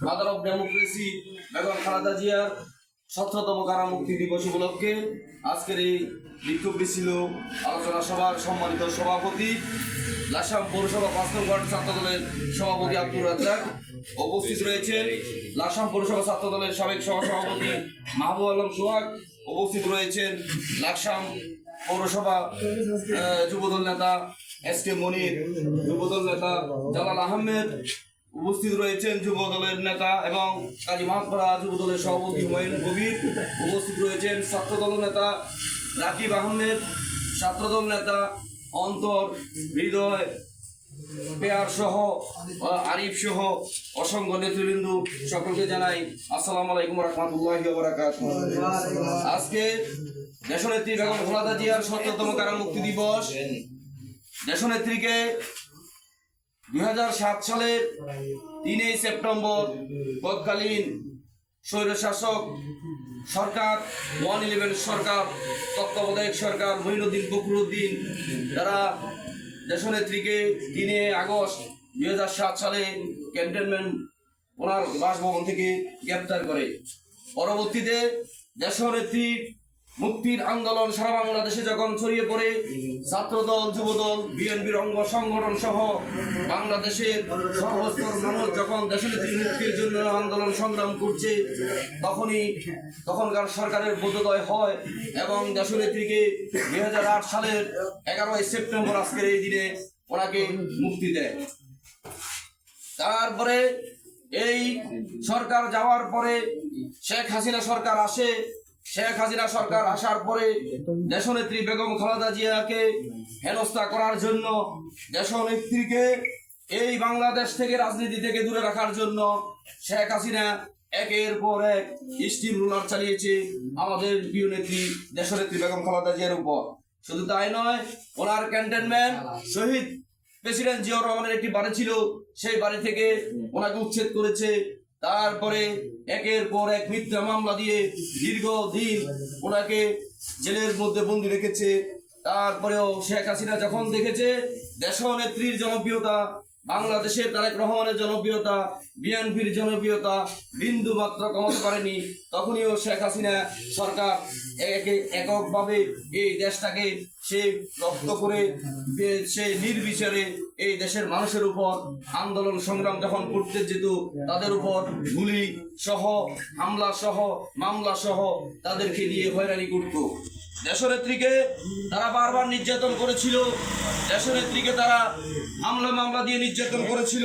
Mother of কারামুক্তি দিবস উপলক্ষে আজকের এই বিক্ষোভ মিছিল আলোচনা সভার সম্মানিত সভাপতি লাসাম পৌরসভা পাঁচ নং ওয়ার্ড ছাত্র দলের সভাপতি আব্দুর রাজ্জাক উপস্থিত রয়েছেন লাসাম পৌরসভা ছাত্র দলের সাবেক সহসভাপতি মাহবুব আলম সোহাগ উপস্থিত রয়েছেন লাকসাম পৌরসভা যুবদল নেতা এস কে মনির যুবদল নেতা জালাল আহমেদ উপস্থিত রয়েছেন যুব দলের নেতা এবং কাজী মাহপাড়া যুব দলের সভাপতি হুমায়ুন কবির উপস্থিত রয়েছেন ছাত্রদল নেতা রাকিব আহমেদ ছাত্রদল নেতা অন্তর হৃদয় পেয়ার সহ আরিফ সহ, অসংখ্য নেতৃবৃন্দ সকলকে জানাই আসসালামু আলাইকুম রহমতুল্লাহ আজকে দেশনেত্রী বেগম খালেদা জিয়ার সত্তরতম কারামুক্তি দিবস। দেশনেত্রীকে দুই সালের তিনই সেপ্টেম্বর তৎকালীন স্বৈরশাসক সরকার, ওয়ান ইলেভেন সরকার, তত্ত্বাবধায়ক সরকার মহিনুদ্দিন ফখরুদ্দিন যারা দেশনেত্রীকে তিনে আগস্ট দুই হাজার সাত সালে ক্যান্টনমেন্ট ওনার বাসভবন থেকে গ্রেপ্তার করে। পরবর্তীতে দেশনেত্রী মুক্তির আন্দোলন সারা বাংলাদেশে যখন ছড়িয়ে পড়ে, ছাত্রদল, যুবদল, বিএনপির অঙ্গ সংগঠন সহ বাংলাদেশের সর্বস্তর মানুষ যখন দেশনেত্রী মুক্তির জন্য আন্দোলন সংগ্রাম করছে, তখনই তখনকার সরকারের বোধোদয় হয় এবং দেশনেত্রীকে দুই হাজার আট সালের এগারোই সেপ্টেম্বর আজকের এই দিনে ওনাকে মুক্তি দেয়। তারপরে এই সরকার যাওয়ার পরে শেখ হাসিনা সরকার আসে শেখ হাসিনা সরকার আসার পরে দেশনেত্রী বেগম খালেদা জিয়াকে হেনস্থা করার জন্য দেশনেত্রীকে এই বাংলাদেশ থেকে রাজনীতি থেকে দূরে রাখার জন্য শেখ হাসিনা একের পর এক স্টিম রুলার চালিয়েছে আমাদের প্রিয় নেত্রী, দেশনেত্রী বেগম খালেদা জিয়ার উপর। শুধু তাই নয়, ওনার ক্যান্টনমেন্ট শহীদ প্রেসিডেন্ট জিয়াউর রহমানের একটি বাড়ি ছিল, সেই বাড়ি থেকে ওনাকে উচ্ছেদ করেছে তারপরে একের পর এক মিথ্যা মামলা দিয়ে দীর্ঘ দিন ওনাকে জেলের মধ্যে বন্দি রেখেছে। তারপরেও শেখ হাসিনা যখন দেখেছে দেশ নেত্রীর জনপ্রিয়তা, বাংলাদেশের তারেক রহমানের জনপ্রিয়তা, বিএনপির জনপ্রিয়তা বিন্দু মাত্র কমাতে পারেনি তখনইও শেখ হাসিনা সরকার একে এককভাবে এই দেশটাকে সে রক্ত করে সে নির্বিচারে এই দেশের মানুষের উপর আন্দোলন, সংগ্রাম যখন করতে যেত, তাদের উপর গুলি সহ, হামলা সহ, মামলা সহ তাদেরকে দিয়ে হয়রানি করত। দেশনেত্রীকে তারা বারবার নির্যাতন করেছিল। দেশনেত্রীকে তারা হামলা মামলা দিয়ে নির্যাতন করেছিল।